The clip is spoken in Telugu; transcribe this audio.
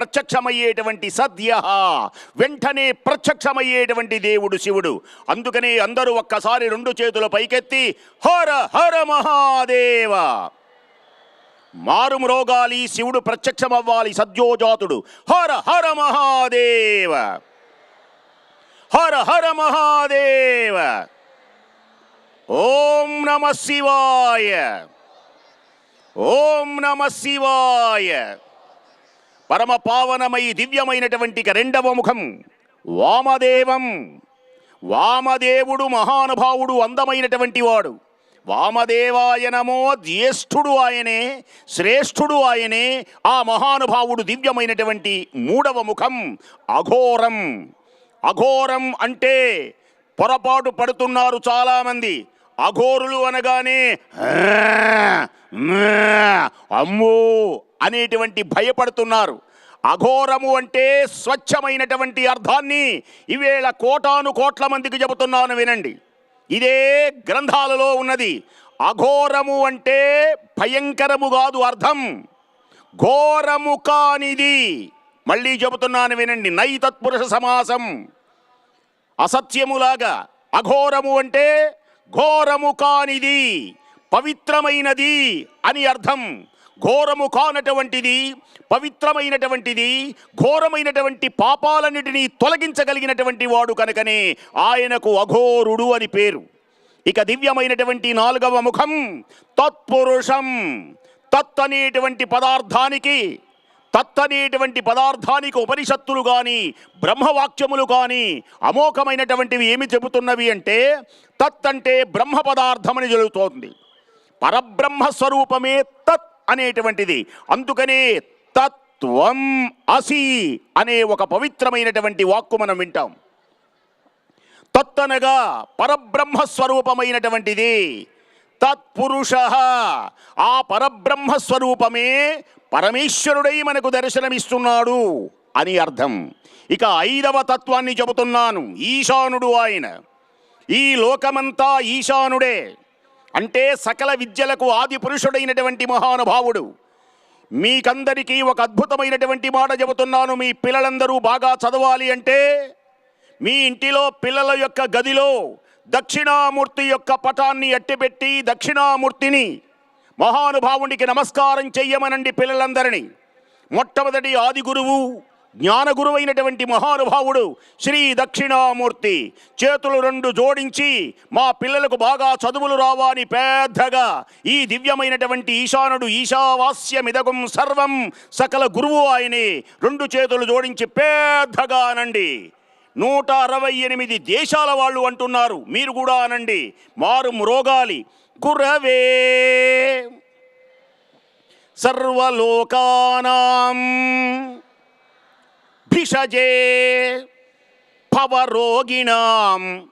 ప్రత్యక్షమయ్యేటువంటి సద్య. వెంటనే ప్రత్యక్షమయ్యేటువంటి దేవుడు శివుడు. అందుకనే అందరూ ఒక్కసారి రెండు చేతుల పైకెత్తి హర హర మహాదేవ! మారుము రోగాలి శివుడు ప్రత్యక్షమవ్వాలి సద్యోజాతుడు. హర హర మహాదేవ! హర హర మహాదేవ! ఓం నమ శివాయ! ఓం నమ శివాయ! పరమ పావనమై దివ్యమైనటువంటి రెండవ ముఖం. వామదేవం. వామదేవుడు మహానుభావుడు అందమైనటువంటి వాడు. వామదేవాయనమో జ్యేష్ఠుడు ఆయనే శ్రేష్ఠుడు ఆయనే ఆ మహానుభావుడు దివ్యమైనటువంటి మూడవ ముఖం అఘోరం. అఘోరం అంటే పొరపాటు పడుతున్నారు చాలామంది. అఘోరులు అనగానే అమ్మో అనేటువంటి భయపడుతున్నారు. అఘోరము అంటే స్వచ్ఛమైనటువంటి అర్థాన్ని ఇవేళ కోటాను కోట్ల మందికి చెబుతున్నాను వినండి. ఇదే గ్రంథాలలో ఉన్నది. అఘోరము అంటే భయంకరము కాదు అర్థం. ఘోరము కానిది. మళ్ళీ చెబుతున్నాను వినండి. నై తత్పురుష సమాసం. అసత్యములాగా అఘోరము అంటే ఘోరము కానిది పవిత్రమైనది అని అర్థం. ఘోరము కానటువంటిది పవిత్రమైనటువంటిది ఘోరమైనటువంటి పాపాలన్నిటినీ తొలగించగలిగినటువంటి వాడు కనుకనే ఆయనకు అఘోరుడు అని పేరు. ఇక దివ్యమైనటువంటి నాలుగవ ముఖం తత్పురుషం. తత్ అనేటువంటి పదార్థానికి తత్తనేటువంటి పదార్థానికి ఉపనిషత్తులు కానీ బ్రహ్మవాక్యములు కానీ అమోఘమైనటువంటివి ఏమి చెబుతున్నవి అంటే తత్ అంటే బ్రహ్మ పదార్థమని జరుగుతోంది. పరబ్రహ్మ స్వరూపమే తత్ అనేటువంటిది. అందుకనే తత్వం అసి అనే ఒక పవిత్రమైనటువంటి వాక్కు మనం వింటాం. తత్తనగా పరబ్రహ్మ స్వరూపమైనటువంటిది. తత్పురుష ఆ పరబ్రహ్మ స్వరూపమే పరమేశ్వరుడై మనకు దర్శనమిస్తున్నాడు అని అర్థం. ఇక ఐదవ తత్వాన్ని చెబుతున్నాను. ఈశానుడు ఆయన. ఈ లోకమంతా ఈశానుడే. అంటే సకల విద్యలకు ఆది పురుషుడైనటువంటి మహానుభావుడు. మీకందరికీ ఒక అద్భుతమైనటువంటి మాట చెబుతున్నాను. మీ పిల్లలందరూ బాగా చదవాలి అంటే మీ ఇంటిలో పిల్లల యొక్క గదిలో దక్షిణామూర్తి యొక్క పటాన్ని ఎట్టిపెట్టి దక్షిణామూర్తిని మహానుభావునికి నమస్కారం చెయ్యమనండి పిల్లలందరినీ. మొట్టమొదటి ఆది గురువు జ్ఞాన గురువైనటువంటి మహానుభావుడు శ్రీ దక్షిణామూర్తి. చేతులు రెండు జోడించి మా పిల్లలకు బాగా చదువులు రావాని పెద్దగా. ఈ దివ్యమైనటువంటి ఈశానుడు ఈశావాస్యమిదగం సర్వం సకల గురువు ఆయనే. రెండు చేతులు జోడించి పెద్దగా అనండి నూట అరవై ఎనిమిది దేశాల వాళ్ళు అంటున్నారు. మీరు కూడా అనండి. మారు మ్రోగాలి. గురవే సర్వలోకానాం భిషజే. పవరోగిణాం.